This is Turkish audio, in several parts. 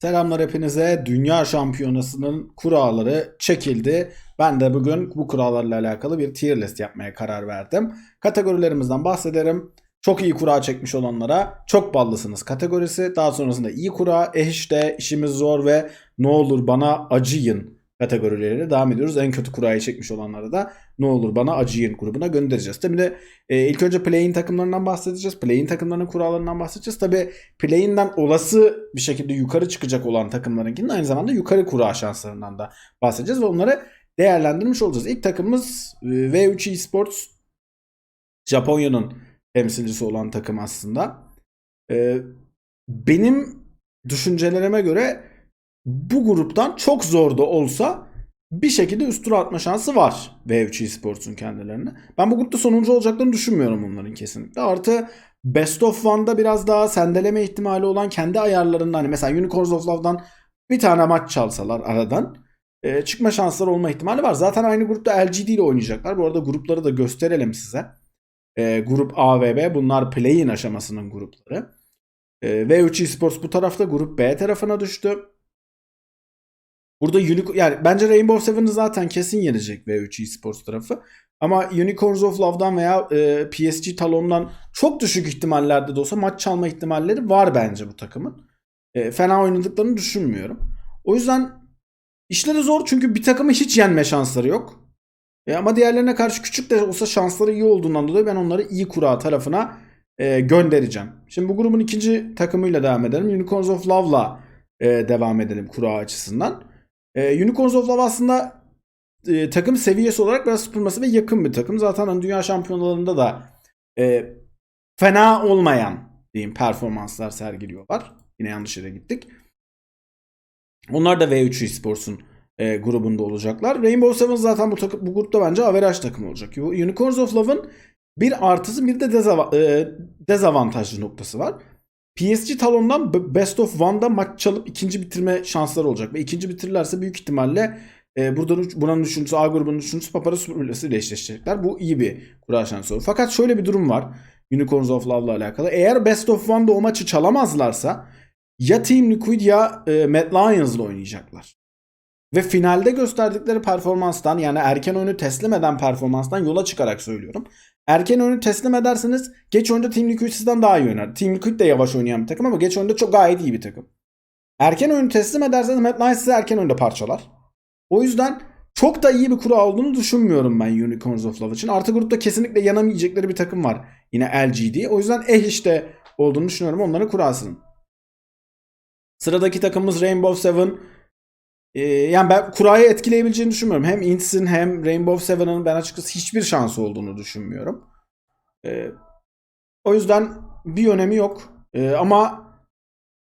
Selamlar hepinize. Dünya Şampiyonası'nın kuralları çekildi. Ben de bugün bu kurallarla alakalı bir tier list yapmaya karar verdim. Kategorilerimizden bahsederim. Çok iyi kura çekmiş olanlara çok ballısınız kategorisi. Daha sonrasında iyi kura, eh işte işimiz zor ve ne olur bana acıyın kategorileriyle devam ediyoruz. En kötü kurayı çekmiş olanlara da ne olur bana acıyın grubuna göndereceğiz. Tabii de e, ilk önce play-in takımlarından bahsedeceğiz. Play-in takımlarının kurallarından bahsedeceğiz. Tabii play-in'den olası bir şekilde yukarı çıkacak olan takımlarınkinin aynı zamanda yukarı kura şanslarından da bahsedeceğiz ve onları değerlendirmiş olacağız. İlk takımımız e, V3 Esports Japonya'nın temsilcisi olan takım aslında. E, benim düşüncelerime göre bu gruptan çok zor da olsa bir şekilde üst tura atma şansı var V3 Esports'un kendilerine. Ben bu grupta sonuncu olacaklarını düşünmüyorum onların kesinlikle. Artı Best of One'da biraz daha sendeleme ihtimali olan kendi ayarlarında hani mesela Unicorns of Love'dan bir tane maç çalsalar aradan e, çıkma şansları olma ihtimali var. Zaten aynı grupta LGD ile oynayacaklar. Bu arada grupları da gösterelim size. E, grup A ve B bunlar play-in aşamasının grupları. E, V3 Esports bu tarafta grup B tarafına düştü. Burada Unicorn yani bence Rainbow Seven'ı zaten kesin yenecek V3 Esports tarafı. Ama Unicorns of Love'dan veya e, PSG Talon'dan çok düşük ihtimallerde de olsa maç çalma ihtimalleri var bence bu takımın. E, fena oynadıklarını düşünmüyorum. O yüzden işleri zor çünkü bir takımı hiç yenme şansları yok. E, ama diğerlerine karşı küçük de olsa şansları iyi olduğundan dolayı ben onları iyi kura tarafına e, göndereceğim. Şimdi bu grubun ikinci takımıyla devam edelim. Unicorns of Love'la e, devam edelim kura açısından. E, Unicorns of Love aslında e, takım seviyesi olarak biraz Supermassive'e yakın bir takım. Zaten hani dünya şampiyonalarında da e, fena olmayan diyeyim performanslar sergiliyorlar. Yine yanlış yere gittik. Onlar da V3 Esports'un e, grubunda olacaklar. Rainbow Seven zaten bu, takım, bu grupta bence averaj takım olacak. Unicorns of Love'ın bir artısı bir de dezava- e, dezavantajlı noktası var. PSG Talon'dan Best of One'da maç çalıp ikinci bitirme şansları olacak. Ve ikinci bitirirlerse büyük ihtimalle e, burada buranın üçüncüsü A grubunun üçüncüsü Papara Superligas'ı ile eşleşecekler. Bu iyi bir kura şansı. Fakat şöyle bir durum var. Unicorns of Love'la alakalı. Eğer Best of One'da o maçı çalamazlarsa ya Team Liquid ya e, Mad Lions'la oynayacaklar. Ve finalde gösterdikleri performanstan yani erken oyunu teslim eden performanstan yola çıkarak söylüyorum. Erken oyunu teslim ederseniz geç oyunda Team Liquid sizden daha iyi oynar. Team Liquid de yavaş oynayan bir takım ama geç oyunda çok gayet iyi bir takım. Erken oyunu teslim ederseniz Mad Lions sizi erken oyunda parçalar. O yüzden çok da iyi bir kura olduğunu düşünmüyorum ben Unicorns of Love için. Artı grupta kesinlikle yanamayacakları bir takım var. Yine LGD. O yüzden eh işte olduğunu düşünüyorum onların kurasının. Sıradaki takımımız Rainbow Seven. Ee, yani ben kurayı etkileyebileceğini düşünmüyorum. Hem Ints'in hem Rainbow Seven'ın ben açıkçası hiçbir şansı olduğunu düşünmüyorum. Ee, o yüzden bir önemi yok. Ee, ama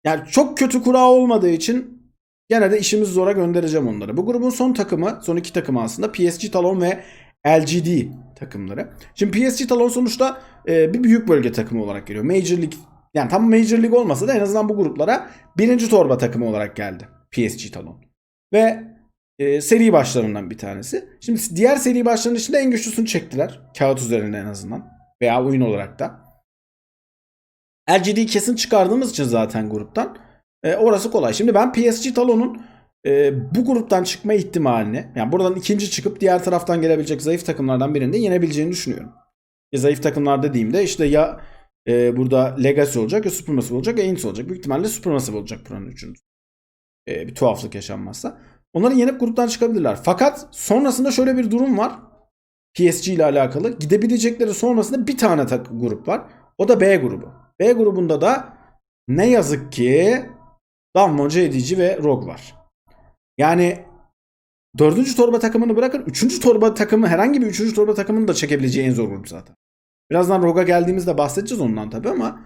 yani çok kötü kura olmadığı için gene de işimiz zora göndereceğim onları. Bu grubun son takımı, son iki takımı aslında PSG Talon ve LGD takımları. Şimdi PSG Talon sonuçta e, bir büyük bölge takımı olarak geliyor. Major League yani tam Major League olmasa da en azından bu gruplara birinci torba takımı olarak geldi PSG Talon. Ve e, seri başlarından bir tanesi. Şimdi diğer seri başlarının içinde en güçlüsünü çektiler. Kağıt üzerinde en azından. Veya oyun olarak da. LGD'yi kesin çıkardığımız için zaten gruptan. E, orası kolay. Şimdi ben PSG Talon'un e, bu gruptan çıkma ihtimalini yani buradan ikinci çıkıp diğer taraftan gelebilecek zayıf takımlardan birinde yenebileceğini düşünüyorum. Ya zayıf takımlar dediğimde işte ya e, burada Legacy olacak ya Supermassive olacak ya Ints olacak. Büyük ihtimalle Supermassive olacak buranın üçüncü. E, bir tuhaflık yaşanmazsa. Onları yenip gruptan çıkabilirler. Fakat sonrasında şöyle bir durum var. PSG ile alakalı. Gidebilecekleri sonrasında bir tane grup var. O da B grubu. B grubunda da ne yazık ki Damwon, edici ve Rogue var. Yani dördüncü torba takımını bırakın. Üçüncü torba takımı herhangi bir üçüncü torba takımını da çekebileceği en zor grup zaten. Birazdan Rogue'a geldiğimizde bahsedeceğiz ondan tabii ama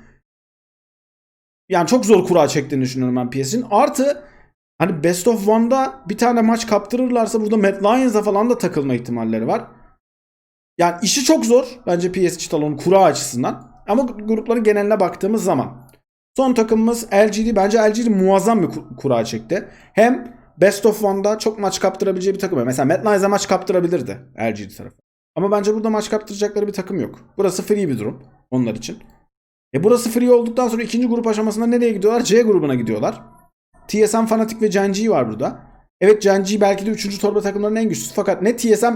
yani çok zor kura çektiğini düşünüyorum ben PS'in. Artı hani Best of One'da bir tane maç kaptırırlarsa burada Mad Lions'a falan da takılma ihtimalleri var. Yani işi çok zor bence PSG Talon kura açısından. Ama grupların geneline baktığımız zaman. Son takımımız LGD. Bence LGD muazzam bir kura çekti. Hem Best of One'da çok maç kaptırabileceği bir takım. Mesela Mad Lions'a maç kaptırabilirdi LGD tarafı. Ama bence burada maç kaptıracakları bir takım yok. Burası free bir durum onlar için. E burası free olduktan sonra ikinci grup aşamasında nereye gidiyorlar? C grubuna gidiyorlar. TSM Fnatic ve Genji var burada. Evet Genji belki de 3. torba takımlarının en güçlüsü. Fakat ne TSM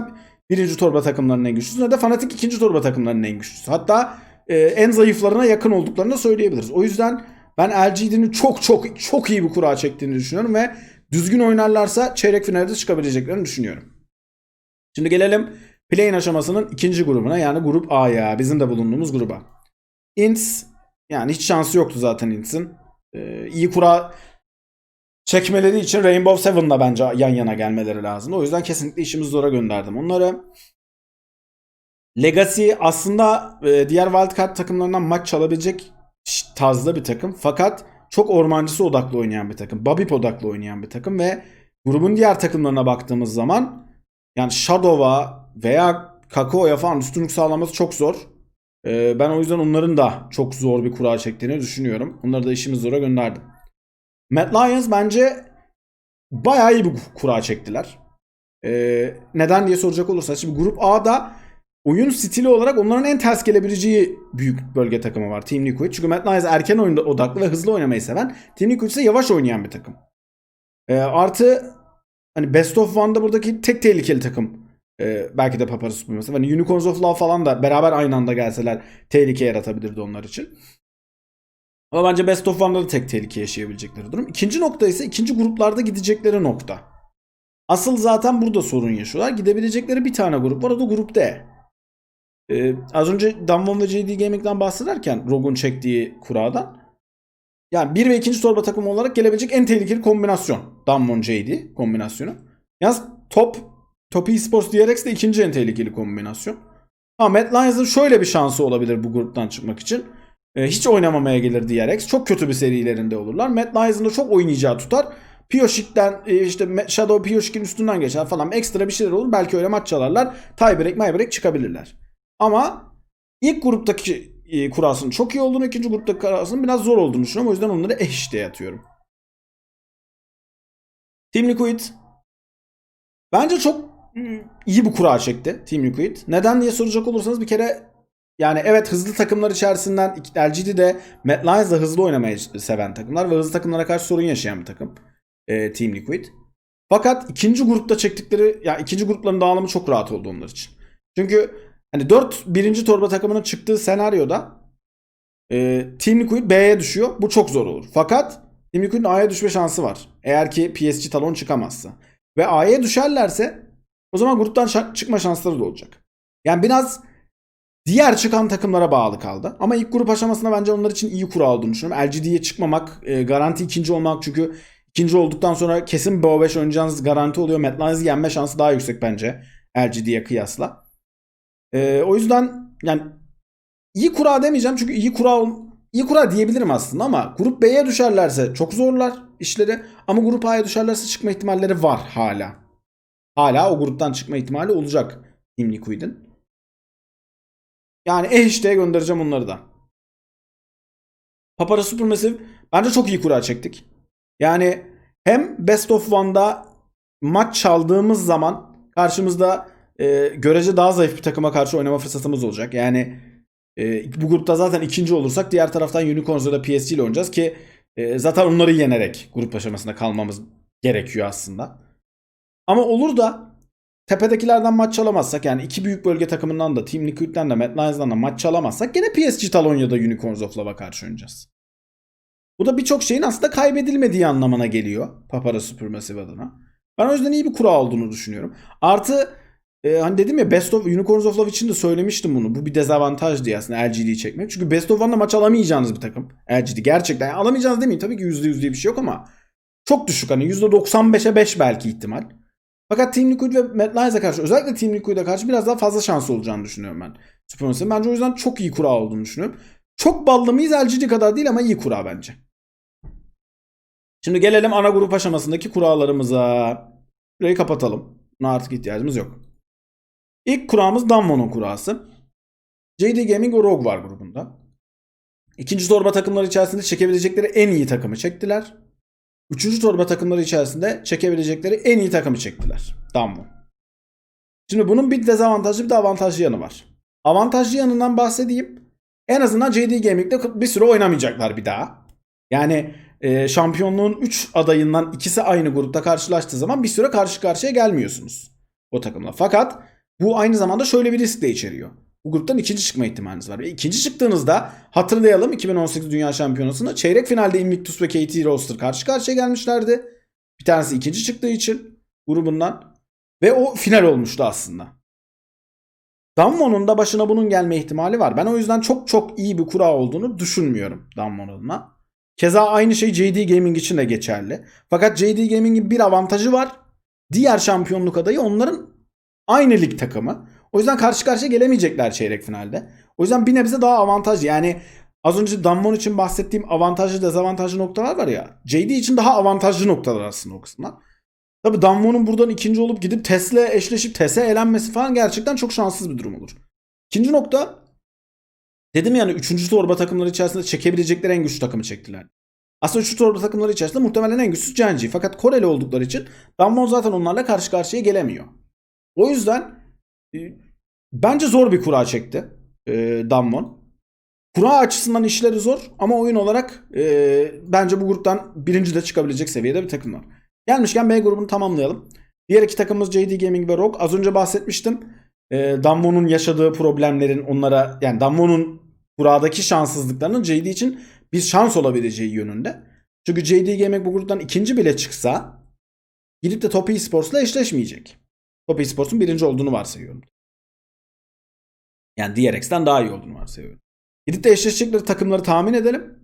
1. torba takımlarının en güçlüsü ne de Fnatic 2. torba takımlarının en güçlüsü. Hatta e, en zayıflarına yakın olduklarını da söyleyebiliriz. O yüzden ben LGD'nin çok çok çok iyi bir kura çektiğini düşünüyorum ve düzgün oynarlarsa çeyrek finalde çıkabileceklerini düşünüyorum. Şimdi gelelim play-in aşamasının ikinci grubuna yani grup A'ya bizim de bulunduğumuz gruba. Ints yani hiç şansı yoktu zaten Ints'in. Ee, iyi kura çekmeleri için Rainbow Seven'la bence yan yana gelmeleri lazım. O yüzden kesinlikle işimiz zora gönderdim onları. Legacy aslında e, diğer wildcard takımlarından maç çalabilecek tarzda bir takım. Fakat çok ormancısı odaklı oynayan bir takım. Babip odaklı oynayan bir takım ve grubun diğer takımlarına baktığımız zaman yani Shadow'a veya Kakao'ya falan üstünlük sağlaması çok zor. Ee, ben o yüzden onların da çok zor bir kura çektiğini düşünüyorum. Onları da işimiz zora gönderdim. Mad Lions bence bayağı iyi bir kura çektiler. Ee, neden diye soracak olursanız şimdi grup A'da oyun stili olarak onların en ters gelebileceği büyük bölge takımı var Team Liquid. Çünkü Mad Lions erken oyunda odaklı ve hızlı oynamayı seven. Team Liquid ise yavaş oynayan bir takım. Ee, artı hani Best of One'da buradaki tek tehlikeli takım. Ee, belki de Supermassive. Hani Unicorns of Love falan da beraber aynı anda gelseler tehlike yaratabilirdi onlar için. Ama bence Best of One'da da tek tehlike yaşayabilecekleri durum. İkinci nokta ise ikinci gruplarda gidecekleri nokta. Asıl zaten burada sorun yaşıyorlar. Gidebilecekleri bir tane grup var o da grup D. Ee, az önce Damwon ve JD Gaming'den bahsederken Rogue'un çektiği kuradan yani bir ve ikinci torba takımı olarak gelebilecek en tehlikeli kombinasyon. Damwon JD kombinasyonu. Yalnız top Top Esports DRX de ikinci en tehlikeli kombinasyon. Ama Mad Lions'ın şöyle bir şansı olabilir bu gruptan çıkmak için. Ee, hiç oynamamaya gelir DRX. Çok kötü bir serilerinde olurlar. Mad Lions'ın da çok oynayacağı tutar. Pioshik'ten e, işte Shadow Pioshik'in üstünden geçer falan ekstra bir şeyler olur. Belki öyle maç çalarlar. Tiebreak, maybreak çıkabilirler. Ama ilk gruptaki e, kurasının çok iyi olduğunu, ikinci gruptaki kurasının biraz zor olduğunu düşünüyorum. O yüzden onları eşiteye atıyorum. Team Liquid bence çok iyi bir kura çekti Team Liquid. Neden diye soracak olursanız bir kere yani evet hızlı takımlar içerisinden LGD de Mad Lions da hızlı oynamayı seven takımlar ve hızlı takımlara karşı sorun yaşayan bir takım. e, Team Liquid. Fakat ikinci grupta çektikleri ya yani ikinci grupların dağılımı çok rahat oldu onlar için. Çünkü hani 4 birinci torba takımının çıktığı senaryoda e, Team Liquid B'ye düşüyor. Bu çok zor olur. Fakat Team Liquid'in A'ya düşme şansı var. Eğer ki PSG talon çıkamazsa. Ve A'ya düşerlerse o zaman gruptan şa- çıkma şansları da olacak. Yani biraz diğer çıkan takımlara bağlı kaldı. Ama ilk grup aşamasında bence onlar için iyi kura olduğunu düşünüyorum. LGD'ye çıkmamak, e, garanti ikinci olmak çünkü ikinci olduktan sonra kesin BO5 oynayacağınız garanti oluyor. Lions'ı yenme şansı daha yüksek bence LGD'ye kıyasla. E, o yüzden yani iyi kura demeyeceğim çünkü iyi kura iyi kura diyebilirim aslında ama grup B'ye düşerlerse çok zorlar işleri ama grup A'ya düşerlerse çıkma ihtimalleri var hala. Hala o gruptan çıkma ihtimali olacak Team Liquid'in. Yani eh işte göndereceğim onları da. Papara Supermassive bence çok iyi kura çektik. Yani hem Best of One'da maç çaldığımız zaman karşımızda e, görece daha zayıf bir takıma karşı oynama fırsatımız olacak. Yani e, bu grupta zaten ikinci olursak diğer taraftan Unicorns ya da PSG ile oynayacağız ki e, zaten onları yenerek grup aşamasında kalmamız gerekiyor aslında. Ama olur da tepedekilerden maç çalamazsak yani iki büyük bölge takımından da Team Liquid'den de Mad Lions'dan da maç çalamazsak gene PSG Talon ya da Unicorns of Love'a karşı oynayacağız. Bu da birçok şeyin aslında kaybedilmediği anlamına geliyor Papara Supermassive adına. Ben o yüzden iyi bir kura olduğunu düşünüyorum. Artı e, hani dedim ya Best of Unicorns of Love için de söylemiştim bunu. Bu bir dezavantaj diye aslında LGD'yi çekmek. Çünkü Best of One'da maç alamayacağınız bir takım. LGD gerçekten. Yani alamayacağınız demeyeyim tabii ki %100 diye bir şey yok ama çok düşük hani %95'e 5 belki ihtimal. Fakat Team Liquid ve Lions'a karşı özellikle Team Liquid'e karşı biraz daha fazla şansı olacağını düşünüyorum ben. Supermassive. Bence o yüzden çok iyi kura olduğunu düşünüyorum. Çok ballı mıyız LGD kadar değil ama iyi kura bence. Şimdi gelelim ana grup aşamasındaki kuralarımıza. Burayı kapatalım. Buna artık ihtiyacımız yok. İlk kuramız Damwon'un kurası. JD Gaming ve Rogue var grubunda. İkinci torba takımları içerisinde çekebilecekleri en iyi takımı çektiler. Üçüncü torba takımları içerisinde çekebilecekleri en iyi takımı çektiler. Damwon. Şimdi bunun bir dezavantajlı bir de avantajlı yanı var. Avantajlı yanından bahsedeyim. En azından JD Gaming'de bir süre oynamayacaklar bir daha. Yani e, şampiyonluğun 3 adayından ikisi aynı grupta karşılaştığı zaman bir süre karşı karşıya gelmiyorsunuz o takımla. Fakat bu aynı zamanda şöyle bir risk de içeriyor. Bu gruptan ikinci çıkma ihtimaliniz var. Ve ikinci çıktığınızda hatırlayalım 2018 Dünya Şampiyonası'nda çeyrek finalde Invictus ve KT Roster karşı karşıya gelmişlerdi. Bir tanesi ikinci çıktığı için grubundan. Ve o final olmuştu aslında. Damwon'un da başına bunun gelme ihtimali var. Ben o yüzden çok çok iyi bir kura olduğunu düşünmüyorum Damwon'unla. Keza aynı şey JD Gaming için de geçerli. Fakat JD Gaming'in bir avantajı var. Diğer şampiyonluk adayı onların aynı lig takımı. O yüzden karşı karşıya gelemeyecekler çeyrek finalde. O yüzden bir nebze daha avantajlı. Yani az önce Damwon için bahsettiğim avantajlı dezavantajlı noktalar var ya. JD için daha avantajlı noktalar aslında o kısımlar. Tabii Damwon'un buradan ikinci olup gidip Tesla eşleşip Tesla elenmesi falan gerçekten çok şanssız bir durum olur. İkinci nokta dedim yani üçüncü torba takımları içerisinde çekebilecekleri en güçlü takımı çektiler. Aslında üçüncü torba takımları içerisinde muhtemelen en güçlüsü Genji. Fakat Koreli oldukları için Damwon zaten onlarla karşı karşıya gelemiyor. O yüzden bence zor bir kura çekti e, Damwon. Kura açısından işleri zor ama oyun olarak e, bence bu gruptan birinci de çıkabilecek seviyede bir takım var. Gelmişken B grubunu tamamlayalım. Diğer iki takımımız JD Gaming ve Rogue. Az önce bahsetmiştim. E, Damwon'un yaşadığı problemlerin onlara yani Damwon'un kuradaki şanssızlıklarının JD için bir şans olabileceği yönünde. Çünkü JD Gaming bu gruptan ikinci bile çıksa gidip de Top Esports'la eşleşmeyecek. Top Esports'un birinci olduğunu varsayıyorum. Yani DRX'ten daha iyi olduğunu varsayıyorum. Gidip de eşleşecekleri takımları tahmin edelim.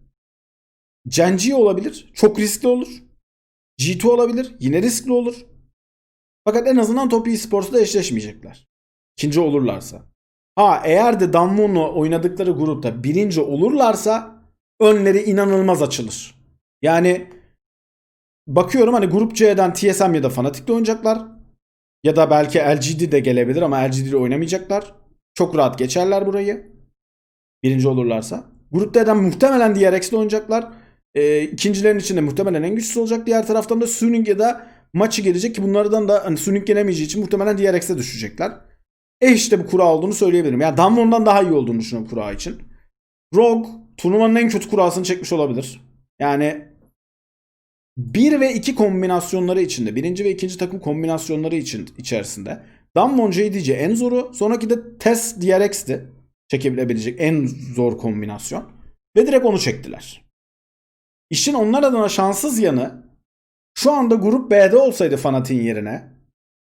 Genji olabilir. Çok riskli olur. G2 olabilir. Yine riskli olur. Fakat en azından Top Esports'la eşleşmeyecekler. İkinci olurlarsa. Ha eğer de Damwon'la oynadıkları grupta birinci olurlarsa önleri inanılmaz açılır. Yani bakıyorum hani grup C'den TSM ya da Fnatic'le oynayacaklar. Ya da belki LGD de gelebilir ama LGD ile oynamayacaklar. Çok rahat geçerler burayı. Birinci olurlarsa. Grup D'den muhtemelen DRX'le oynayacaklar. E, ikincilerin içinde muhtemelen en güçlüsü olacak. Diğer taraftan da Suning ya da maçı gelecek ki bunlardan da hani Suning gelemeyeceği için muhtemelen DRX'e düşecekler. E işte bu kura olduğunu söyleyebilirim. Yani Damwon'dan daha iyi olduğunu düşünüyorum kura için. Rogue turnuvanın en kötü kurasını çekmiş olabilir. Yani 1 ve 2 kombinasyonları içinde, birinci ve ikinci takım kombinasyonları için içerisinde Damwon JDC en zoru, sonraki de Tess DRX'ti. Çekebilebilecek en zor kombinasyon. Ve direkt onu çektiler. İşin onlar adına şanssız yanı şu anda grup B'de olsaydı Fanatik'in yerine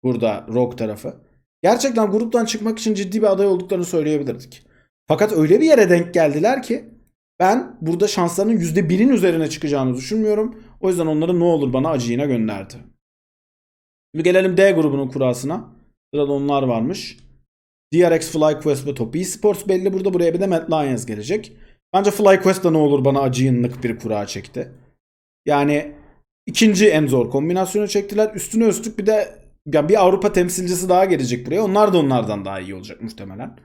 burada Rogue tarafı gerçekten gruptan çıkmak için ciddi bir aday olduklarını söyleyebilirdik. Fakat öyle bir yere denk geldiler ki ben burada şanslarının %1'in üzerine çıkacağını düşünmüyorum. O yüzden onları ne olur bana acıyına gönderdi. Şimdi gelelim D grubunun kurasına. Sırada onlar varmış. DRX, FlyQuest ve Top Esports belli burada. Buraya bir de Mad Lions gelecek. Bence FlyQuest da ne olur bana acıyınlık bir kura çekti. Yani ikinci en zor kombinasyonu çektiler. Üstüne üstlük bir de yani bir Avrupa temsilcisi daha gelecek buraya. Onlar da onlardan daha iyi olacak muhtemelen.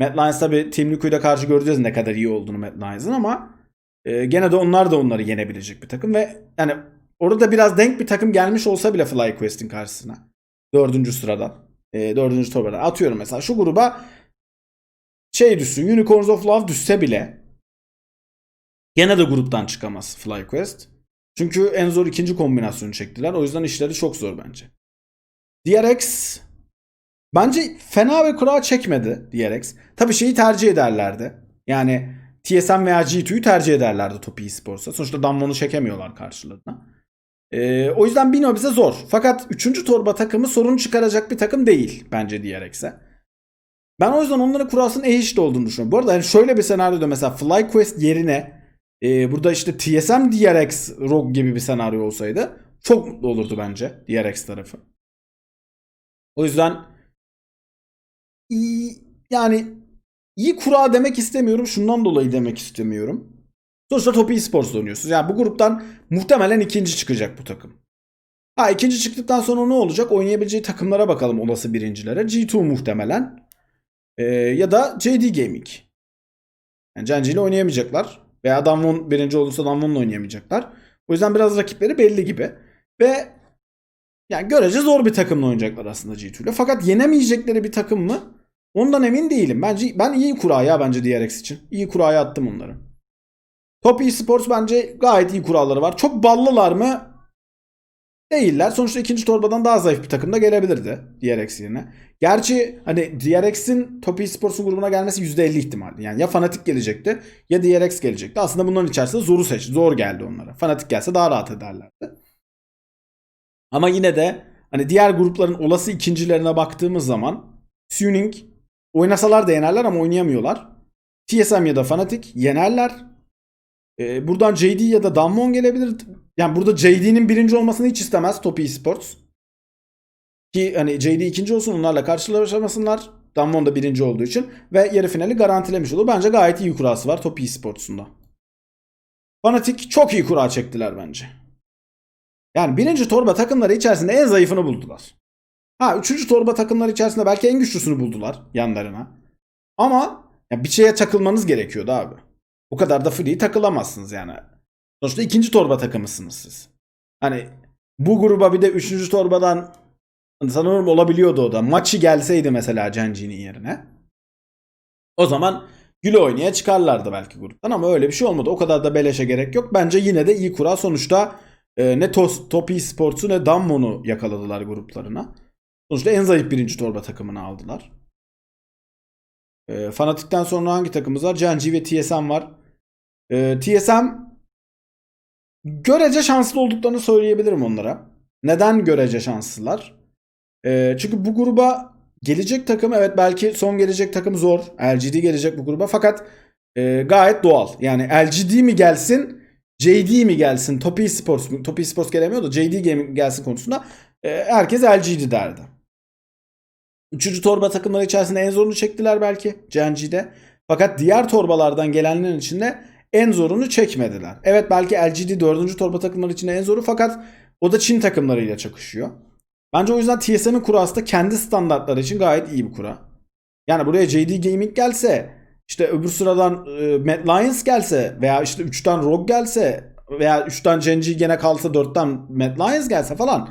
Mad Lions tabi Team Liquid'e karşı göreceğiz ne kadar iyi olduğunu Mad Lions'ın ama e, gene de onlar da onları yenebilecek bir takım ve yani orada biraz denk bir takım gelmiş olsa bile FlyQuest'in karşısına. Dördüncü sırada. E, dördüncü torbada. Atıyorum mesela şu gruba şey düşsün Unicorns of Love düşse bile gene de gruptan çıkamaz FlyQuest. Çünkü en zor ikinci kombinasyonu çektiler. O yüzden işleri çok zor bence. DRX bence fena bir kura çekmedi DRX. Tabii şeyi tercih ederlerdi. Yani TSM veya G2'yu tercih ederlerdi Top Esports'a. Sonuçta Damwon'u çekemiyorlar karşılarına. Ee, o yüzden bir bize zor. Fakat 3. torba takımı sorun çıkaracak bir takım değil bence DRX'e. Ben o yüzden onların kurasının eşit olduğunu düşünüyorum. Bu arada yani şöyle bir senaryoda mesela FlyQuest yerine e, burada işte TSM DRX Rogue gibi bir senaryo olsaydı çok mutlu olurdu bence DRX tarafı. O yüzden iyi, yani iyi kura demek istemiyorum. Şundan dolayı demek istemiyorum. Sonuçta Top Esports'da oynuyorsunuz. Yani bu gruptan muhtemelen ikinci çıkacak bu takım. Ha ikinci çıktıktan sonra ne olacak? Oynayabileceği takımlara bakalım olası birincilere. G2 muhtemelen. Ee, ya da JD Gaming. Yani Genji ile oynayamayacaklar. Veya Damwon birinci olursa Damwon'la oynayamayacaklar. O yüzden biraz rakipleri belli gibi. Ve yani görece zor bir takımla oynayacaklar aslında G2 ile. Fakat yenemeyecekleri bir takım mı? Ondan emin değilim. Bence ben iyi kura ya bence DRX için. İyi kuraya attım onları. Top Esports bence gayet iyi kuralları var. Çok ballılar mı? Değiller. Sonuçta ikinci torbadan daha zayıf bir takım da gelebilirdi DRX yerine. Gerçi hani DRX'in Top Esports'un grubuna gelmesi %50 ihtimaldi. Yani ya Fnatic gelecekti ya DRX gelecekti. Aslında bunların içerisinde zoru seç. Zor geldi onlara. Fnatic gelse daha rahat ederlerdi. Ama yine de hani diğer grupların olası ikincilerine baktığımız zaman Suning oynasalar da yenerler ama oynayamıyorlar. TSM ya da Fnatic yenerler. Ee, buradan JD ya da Damwon gelebilir. Yani burada JD'nin birinci olmasını hiç istemez Top Esports. Ki hani JD ikinci olsun onlarla karşılaşamasınlar. Damwon da birinci olduğu için. Ve yarı finali garantilemiş olur. Bence gayet iyi kurası var Top Esports'un da. Fnatic çok iyi kura çektiler bence. Yani birinci torba takımları içerisinde en zayıfını buldular. Ha üçüncü torba takımları içerisinde belki en güçlüsünü buldular yanlarına. Ama ya bir şeye takılmanız gerekiyordu abi. O kadar da free takılamazsınız yani. Sonuçta ikinci torba takımısınız siz. Hani bu gruba bir de üçüncü torbadan sanırım olabiliyordu o da. Maçı gelseydi mesela Cenci'nin yerine. O zaman güle oynaya çıkarlardı belki gruptan ama öyle bir şey olmadı. O kadar da beleşe gerek yok. Bence yine de iyi kura. Sonuçta e, ne Tos, Top Esports'u ne Damwon'u yakaladılar gruplarına. Sonuçta en zayıf birinci torba takımını aldılar. E, Fanatik'ten sonra hangi takımımız var? Genji ve TSM var. E, TSM görece şanslı olduklarını söyleyebilirim onlara. Neden görece şanslılar? E, çünkü bu gruba gelecek takım evet belki son gelecek takım zor. LGD gelecek bu gruba fakat e, gayet doğal. Yani LGD mi gelsin JD mi gelsin Top Esports mu? Top Esports gelemiyor da JD gelsin konusunda e, herkes LGD derdi. Üçüncü torba takımları içerisinde en zorunu çektiler belki Genji'de. Fakat diğer torbalardan gelenlerin içinde en zorunu çekmediler. Evet belki LGD dördüncü torba takımları içinde en zoru fakat o da Çin takımlarıyla çakışıyor. Bence o yüzden TSM'in kurası da kendi standartları için gayet iyi bir kura. Yani buraya JD Gaming gelse, işte öbür sıradan e, Mad Lions gelse veya işte 3'ten Rogue gelse veya 3'ten Genji gene kalsa 4'ten Mad Lions gelse falan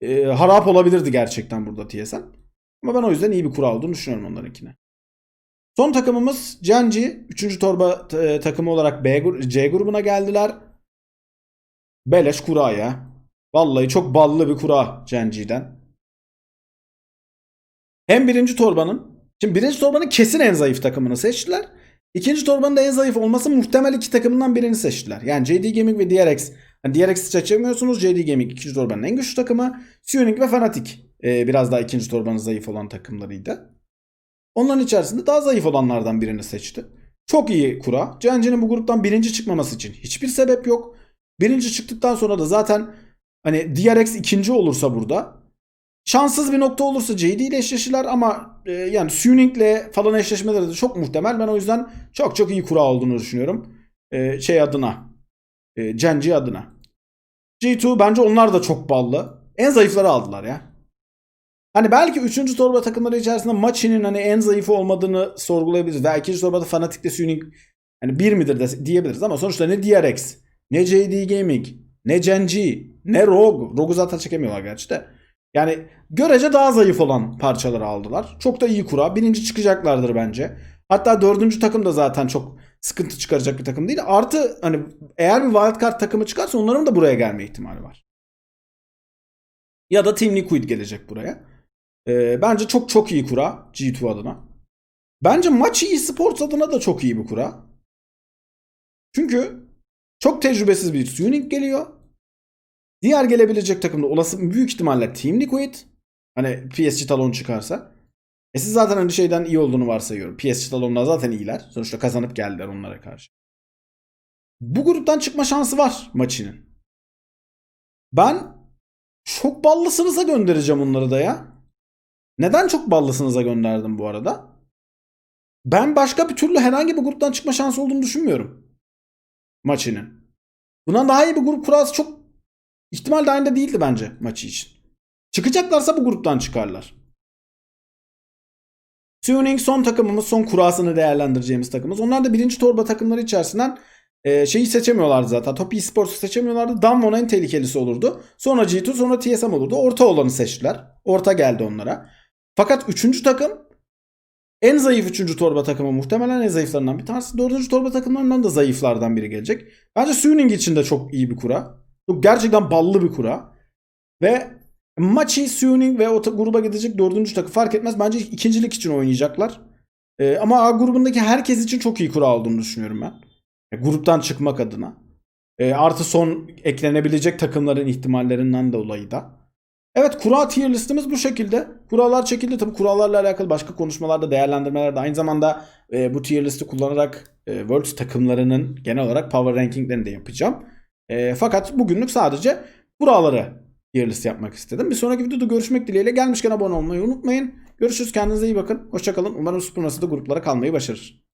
e, harap olabilirdi gerçekten burada TSM. Ama ben o yüzden iyi bir kura olduğunu düşünüyorum onlarınkine. Son takımımız Genji. 3. torba e, takımı olarak B, C grubuna geldiler. Beleş kura ya. Vallahi çok ballı bir kura Genji'den. Hem birinci torbanın Şimdi birinci torbanın kesin en zayıf takımını seçtiler. İkinci torbanın da en zayıf olması muhtemel iki takımından birini seçtiler. Yani JD Gaming ve DRX. Hani DRX'i seçemiyorsunuz. JD Gaming ikinci torbanın en güçlü takımı. Suning ve Fnatic e, biraz daha ikinci torbanın zayıf olan takımlarıydı. Onların içerisinde daha zayıf olanlardan birini seçti. Çok iyi kura. Genji'nin bu gruptan birinci çıkmaması için hiçbir sebep yok. Birinci çıktıktan sonra da zaten hani DRX ikinci olursa burada şanssız bir nokta olursa JD ile eşleşirler ama e, yani Suning'le falan eşleşmeleri de çok muhtemel. Ben o yüzden çok çok iyi kura olduğunu düşünüyorum. E, şey adına. E, Genji adına. G2 bence onlar da çok ballı. En zayıfları aldılar ya. Hani belki 3. torba takımları içerisinde Machi'nin hani en zayıfı olmadığını sorgulayabiliriz. Veya 2. torbada Fnatic'te Suning hani bir midir de diyebiliriz ama sonuçta ne DRX, ne JD Gaming, ne Genji, ne Rogue. Rogue'u zaten çekemiyorlar gerçi de. Yani görece daha zayıf olan parçaları aldılar. Çok da iyi kura. Birinci çıkacaklardır bence. Hatta dördüncü takım da zaten çok sıkıntı çıkaracak bir takım değil. Artı hani eğer bir wildcard takımı çıkarsa onların da buraya gelme ihtimali var. Ya da Team Liquid gelecek buraya. Ee, bence çok çok iyi kura G2 adına. Bence Machi Esports adına da çok iyi bir kura. Çünkü çok tecrübesiz bir Suning geliyor. Diğer gelebilecek takımda olası büyük ihtimalle Team Liquid. Hani PSG Talon çıkarsa. E siz zaten hani şeyden iyi olduğunu varsayıyorum. PSG Talon'lar zaten iyiler. Sonuçta kazanıp geldiler onlara karşı. Bu gruptan çıkma şansı var maçının. Ben çok ballısınıza göndereceğim onları da ya. Neden çok ballısınıza gönderdim bu arada? Ben başka bir türlü herhangi bir gruptan çıkma şansı olduğunu düşünmüyorum. Maçının. Bundan daha iyi bir grup kurası çok ihtimal dahilinde değildi bence maçı için. Çıkacaklarsa bu gruptan çıkarlar. Tuning son takımımız, son kurasını değerlendireceğimiz takımımız. Onlar da birinci torba takımları içerisinden e, şeyi seçemiyorlardı zaten. Top Esports'u seçemiyorlardı. Damwon en tehlikelisi olurdu. Sonra G2 sonra TSM olurdu. Orta olanı seçtiler. Orta geldi onlara. Fakat üçüncü takım En zayıf 3. torba takımı muhtemelen en zayıflarından bir tanesi. 4. torba takımlarından da zayıflardan biri gelecek. Bence Suning için de çok iyi bir kura. Çok gerçekten ballı bir kura. Ve Machi, Suning ve o gruba gidecek 4. takım fark etmez. Bence ikincilik için oynayacaklar. Ee, ama A grubundaki herkes için çok iyi kura olduğunu düşünüyorum ben. E, gruptan çıkmak adına. E, artı son eklenebilecek takımların ihtimallerinden dolayı da. Evet kura tier listimiz bu şekilde. Kurallar çekildi. Tabii kurallarla alakalı başka konuşmalarda, değerlendirmelerde aynı zamanda e, bu tier listi kullanarak e, Worlds takımlarının genel olarak power rankinglerini de yapacağım. E, fakat bugünlük sadece kuralları tier list yapmak istedim. Bir sonraki videoda görüşmek dileğiyle. Gelmişken abone olmayı unutmayın. Görüşürüz. Kendinize iyi bakın. Hoşçakalın. Umarım Supernas'da gruplara kalmayı başarır.